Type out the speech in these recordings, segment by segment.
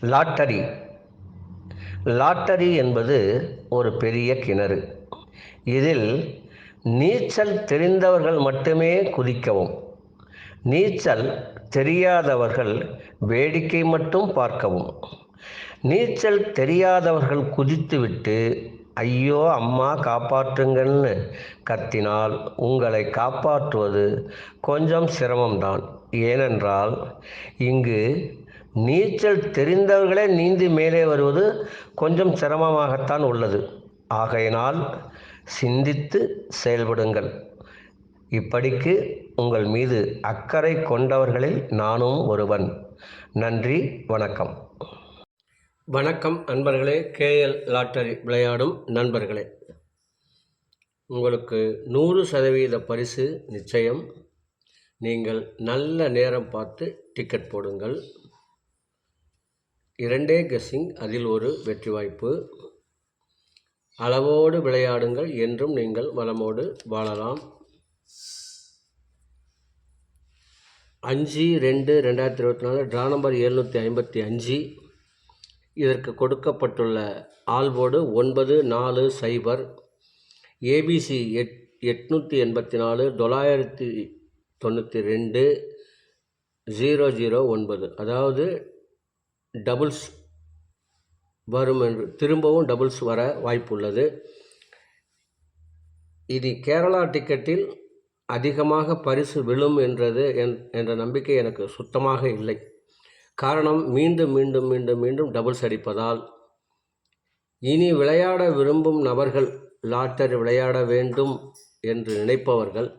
Lottery. Lottery என்பது ஒரு பெரிய கிணறு. இதில் நீச்சல் தெரிந்தவர்கள் மட்டுமே குதிக்கவும். நீச்சல் தெரியாதவர்கள் வேடிக்கை மட்டும் பார்க்கவும். நீச்சல் தெரியாதவர்கள் குதித்துவிட்டு ஐயோ அம்மா காப்பாற்றுங்கள்னு கத்தினால் உங்களை காப்பாற்றுவது கொஞ்சம் சிரமம்தான். ஏனென்றால் இங்கு நீச்சல் தெரிந்தவர்களே நீந்தி மேலே வருவது கொஞ்சம் சிரமமாகத்தான் உள்ளது. ஆகையினால் சிந்தித்து செயல்படுங்கள். இப்படிக்கு உங்கள் மீது அக்கறை கொண்டவர்களில் நானும் ஒருவன். நன்றி வணக்கம். வணக்கம் நண்பர்களே கேஎல் லாட்டரி விளையாடும் நண்பர்களே. உங்களுக்கு நூறு சதவீத பரிசு நிச்சயம். நீங்கள் நல்ல நேரம் பார்த்து டிக்கெட் போடுங்கள். இரண்டே கெஸ்ஸிங் அதில் ஒரு வெற்றி வாய்ப்பு அளவோடு விளையாடுங்கள் என்றும் நீங்கள் வளமோடு வாழலாம். அஞ்சு ரெண்டு ரெண்டாயிரத்தி இருபத்தி நாலு ட்ரா நம்பர் எழுநூற்றி ஐம்பத்தி அஞ்சு. இதற்கு கொடுக்கப்பட்டுள்ள ஆல்போர்டு ஒன்பது நாலு சைபர். ஏபிசி எட் எட்நூற்றி எண்பத்தி நாலு தொள்ளாயிரத்தி தொண்ணூற்றி ரெண்டு ஜீரோ ஜீரோ ஒன்பது. அதாவது டபுள்ஸ் வரும் என்று திரும்பவும் டபுள்ஸ் வர வாய்ப்புள்ளது. இது கேரளா டிக்கெட்டில் அதிகமாக பரிசு விழும் என்றது என் என்ற நம்பிக்கை எனக்கு சுத்தமாக இல்லை. காரணம் மீண்டும் மீண்டும் மீண்டும் மீண்டும் டபுள்ஸ் அடிப்பதால். இனி விளையாட விரும்பும் நபர்கள் லாட்டரி விளையாட வேண்டும் என்று நினைப்பவர்கள்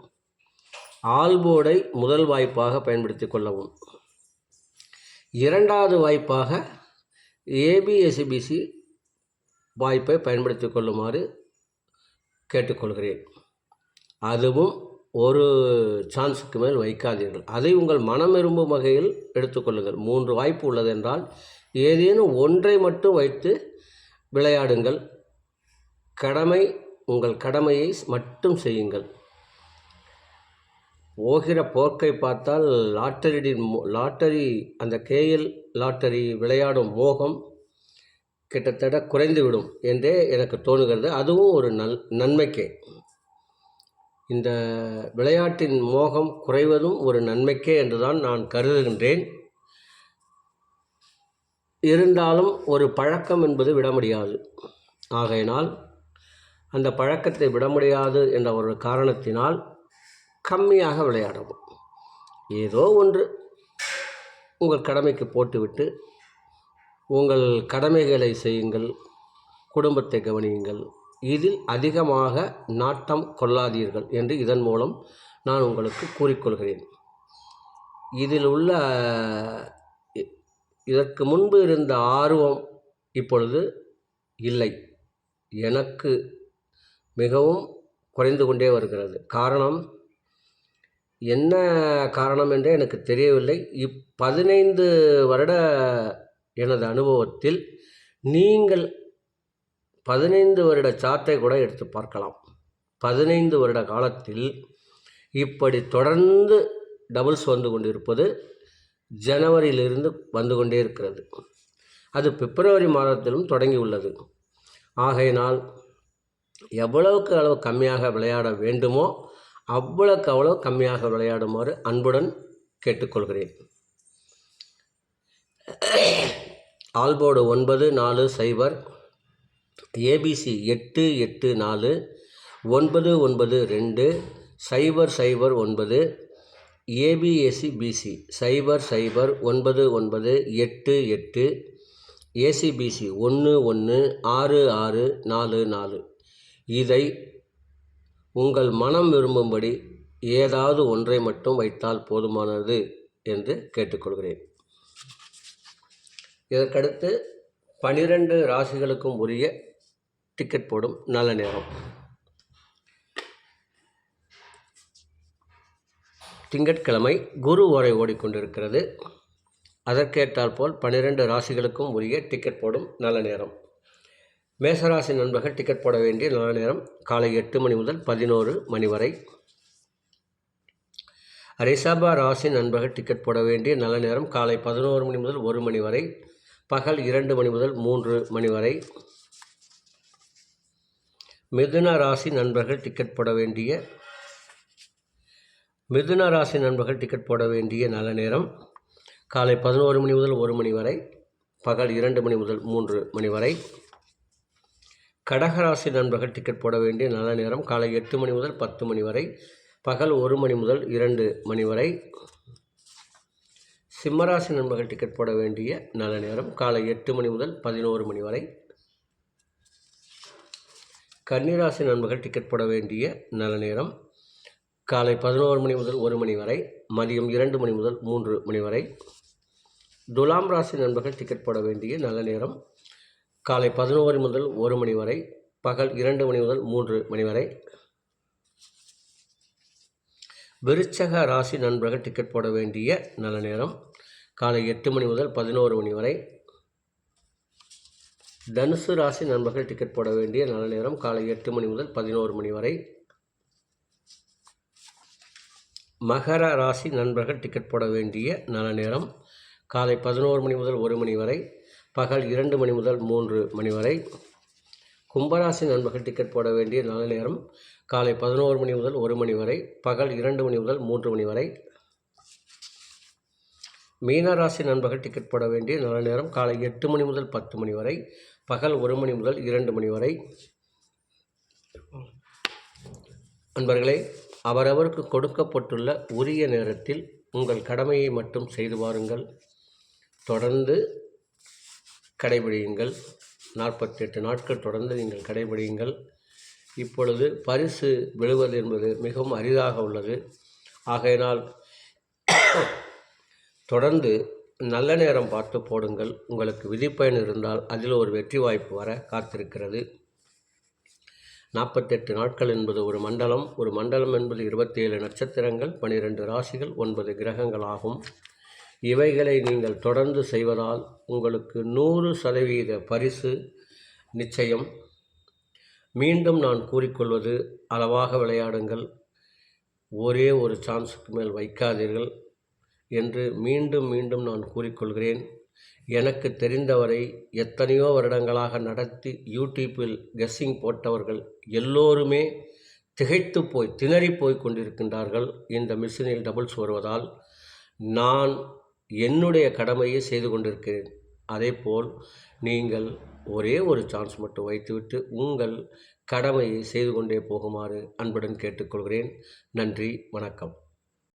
ஆல்போர்டை முதல் வாய்ப்பாக பயன்படுத்தி கொள்ளவும். இரண்டாவது வாய்ப்பாக ஏபிஎஸ்சிபிசி வாய்ப்பை பயன்படுத்தி கொள்ளுமாறு கேட்டுக்கொள்கிறேன். அதுவும் ஒரு சான்ஸுக்கு மேல் வைக்காதீர்கள். அதை உங்கள் மனம் விரும்பும் வகையில் எடுத்துக்கொள்ளுங்கள் மூன்று வாய்ப்பு உள்ளதென்றால் ஏதேனும் ஒன்றை மட்டும் வைத்து விளையாடுங்கள். கடமை உங்கள் கடமையை மட்டும் செய்யுங்கள். போகிற போக்கை பார்த்தால் லாட்டரியின் லாட்டரி அந்த கேஎல் லாட்டரி விளையாடும் மோகம் கிட்டத்தட்ட குறைந்துவிடும் என்றே எனக்கு தோணுகிறது. அதுவும் ஒரு நல் நன்மைக்கே. இந்த விளையாட்டின் மோகம் குறைவதும் ஒரு நன்மைக்கே என்றுதான் நான் கருதுகின்றேன். இருந்தாலும் ஒரு பழக்கம் என்பது விட முடியாது. ஆகையினால் அந்த பழக்கத்தை விட முடியாது என்ற ஒரு காரணத்தினால் கம்மியாக விளையாடவும் ஏதோ ஒன்று உங்கள் கடமைக்கு போட்டுவிட்டு உங்கள் கடமைகளை செய்யுங்கள் குடும்பத்தை கவனியுங்கள். இதில் அதிகமாக நாட்டம் கொள்ளாதீர்கள் என்று இதன் மூலம் நான் உங்களுக்கு கூறிக்கொள்கிறேன். இதில் உள்ள இதற்கு முன்பு இருந்த ஆர்வம் இப்பொழுது இல்லை. எனக்கு மிகவும் குறைந்து கொண்டே வருகிறது. காரணம் என்ன காரணம் என்றே எனக்கு தெரியவில்லை. இப் பதினைந்து வருட எனது அனுபவத்தில் நீங்கள் பதினைந்து வருட சார்ட்டை கூட எடுத்து பார்க்கலாம். பதினைந்து வருட காலத்தில் இப்படி தொடர்ந்து டபுள்ஸ் வந்து கொண்டிருப்பது ஜனவரியிலிருந்து வந்து கொண்டே இருக்கிறது. அது பிப்ரவரி மாதத்திலும் தொடங்கி உள்ளது. ஆகையினால் எவ்வளவுக்கு அளவு கம்மியாக விளையாட வேண்டுமோ அவ்வளோக்கு அவ்வளோ கம்மியாக விளையாடுமாறு அன்புடன் கேட்டுக்கொள்கிறேன். ஆல்போர்டு ஒன்பது நாலு சைபர் ஏபிசி எட்டு எட்டு நாலு ஒன்பது ஒன்பது ரெண்டு சைபர் சைபர் ஒன்பது ஏபிஎஸ்சி பிசி சைபர் சைபர் ஒன்பது ஒன்பது எட்டு எட்டு ஏசிபிசி ஒன்று ஒன்று ஆறு ஆறு நாலு நாலு. இதை உங்கள் மனம் விரும்பும்படி ஏதாவது ஒன்றை மட்டும் வைத்தால் போதுமானது என்று கேட்டுக்கொள்கிறேன். இதற்கடுத்து பனிரெண்டு ராசிகளுக்கும் உரிய டிக்கெட் போடும் நல்ல நேரம். திங்கட்கிழமை குரு வரை ஓடிக்கொண்டிருக்கிறது. அதற்கேற்றால் போல் பன்னிரெண்டு ராசிகளுக்கும் உரிய டிக்கெட் போடும் நல்ல நேரம். மேசராசி நண்பர்கள் டிக்கெட் போட வேண்டிய நல்ல நேரம் காலை எட்டு மணி முதல் பதினோரு மணி வரை. ரிஷப ராசி நண்பர்கள் டிக்கெட் போட வேண்டிய நல்ல நேரம் காலை பதினோரு மணி முதல் ஒரு மணி வரை பகல் இரண்டு மணி முதல் மூன்று மணி வரை. மிதுன ராசி நண்பர்கள் டிக்கெட் போட வேண்டிய மிதுன ராசி நண்பர்கள் டிக்கெட் போட வேண்டிய நல்ல நேரம் காலை பதினோரு மணி முதல் ஒரு மணி வரை பகல் இரண்டு மணி முதல் மூன்று மணி வரை. கடகராசி நண்பர்கள் டிக்கெட் போட வேண்டிய நல்ல நேரம். காலை எட்டு மணி முதல் பத்து மணி வரை பகல் ஒரு மணி முதல் இரண்டு மணி வரை. சிம்மராசி நண்பர்கள் டிக்கெட் போட வேண்டிய நல்ல நேரம். காலை எட்டு மணி முதல் பதினோரு மணி வரை. கன்னிராசி நண்பர்கள் டிக்கெட் போட வேண்டிய நல்ல நேரம். காலை பதினோரு மணி முதல் ஒரு மணி வரை. மதியம் இரண்டு மணி முதல் மூன்று மணி வரை. துலாம் ராசி நண்பர்கள் டிக்கெட் போட வேண்டிய நல்ல நேரம். காலை பதினோரு முதல் ஒரு மணி வரை பகல் இரண்டு மணி முதல் மூன்று மணி வரை. விருச்சக ராசி நண்பர்கள் டிக்கெட் போட வேண்டிய நல்ல நேரம். காலை எட்டு மணி முதல் பதினோரு மணி வரை. தனுசு ராசி நண்பர்கள் டிக்கெட் போட வேண்டிய நல்ல நேரம். காலை எட்டு மணி முதல் பதினோரு மணி வரை. மகர ராசி நண்பர்கள் டிக்கெட் போட வேண்டிய நல்ல நேரம். காலை பதினோரு மணி முதல் ஒரு மணி வரை. பகல் இரண்டு மணி முதல் மூன்று மணி வரை. கும்பராசி நண்பர்கள் டிக்கெட் போட வேண்டிய நல்ல நேரம். காலை பதினோரு மணி முதல் ஒரு மணி வரை பகல் இரண்டு மணி முதல் மூன்று மணி வரை. மீனராசி நண்பர்கள் டிக்கெட் போட வேண்டிய நல்ல நேரம். காலை எட்டு மணி முதல் பத்து மணி வரை பகல் ஒரு மணி முதல் இரண்டு மணி வரை. நண்பர்களே அவரவருக்கு கொடுக்கப்பட்டுள்ள உரிய நேரத்தில் உங்கள் கடமையை மட்டும் செய்து வாருங்கள். தொடர்ந்து கடைபிடியுங்கள். நாற்பத்தெட்டு நாட்கள் தொடர்ந்து நீங்கள் கடைபிடியுங்கள். இப்பொழுது பரிசு விழுவது என்பது மிகவும் அரிதாக உள்ளது. ஆகையினால் தொடர்ந்து நல்ல நேரம் பார்த்து போடுங்கள். உங்களுக்கு விதிப்பயன் இருந்தால் அதில் ஒரு வெற்றி வாய்ப்பு வர காத்திருக்கிறது. நாற்பத்தெட்டு நாட்கள் என்பது ஒரு மண்டலம். ஒரு மண்டலம் என்பது இருபத்தி ஏழு நட்சத்திரங்கள் பனிரெண்டு ராசிகள் ஒன்பது கிரகங்கள் ஆகும் இவைகளை நீங்கள் தொடர்ந்து செய்வதால் உங்களுக்கு நூறு சதவீத பரிசு நிச்சயம். மீண்டும் நான் கூறிக்கொள்வது அளவாக விளையாடுங்கள். ஒரே ஒரு சான்ஸுக்கு மேல் வைக்காதீர்கள் என்று மீண்டும் மீண்டும் நான் கூறிக்கொள்கிறேன். எனக்கு தெரிந்தவரை எத்தனையோ வருடங்களாக நடத்தி யூடியூப்பில் கெஸ்ஸிங் போட்டவர்கள் எல்லோருமே திகைத்து போய் திணறி போய் கொண்டிருக்கின்றார்கள். இந்த மிஷினில் டபுள்ஸ் வருவதால் நான் என்னுடைய கடமையை செய்து கொண்டிருக்கிறேன். அதேபோல் நீங்கள் ஒரே ஒரு சான்ஸ் மட்டும் வைத்துவிட்டு உங்கள் கடமையை செய்து கொண்டே போகுமாறு அன்புடன் கேட்டுக்கொள்கிறேன். நன்றி வணக்கம்.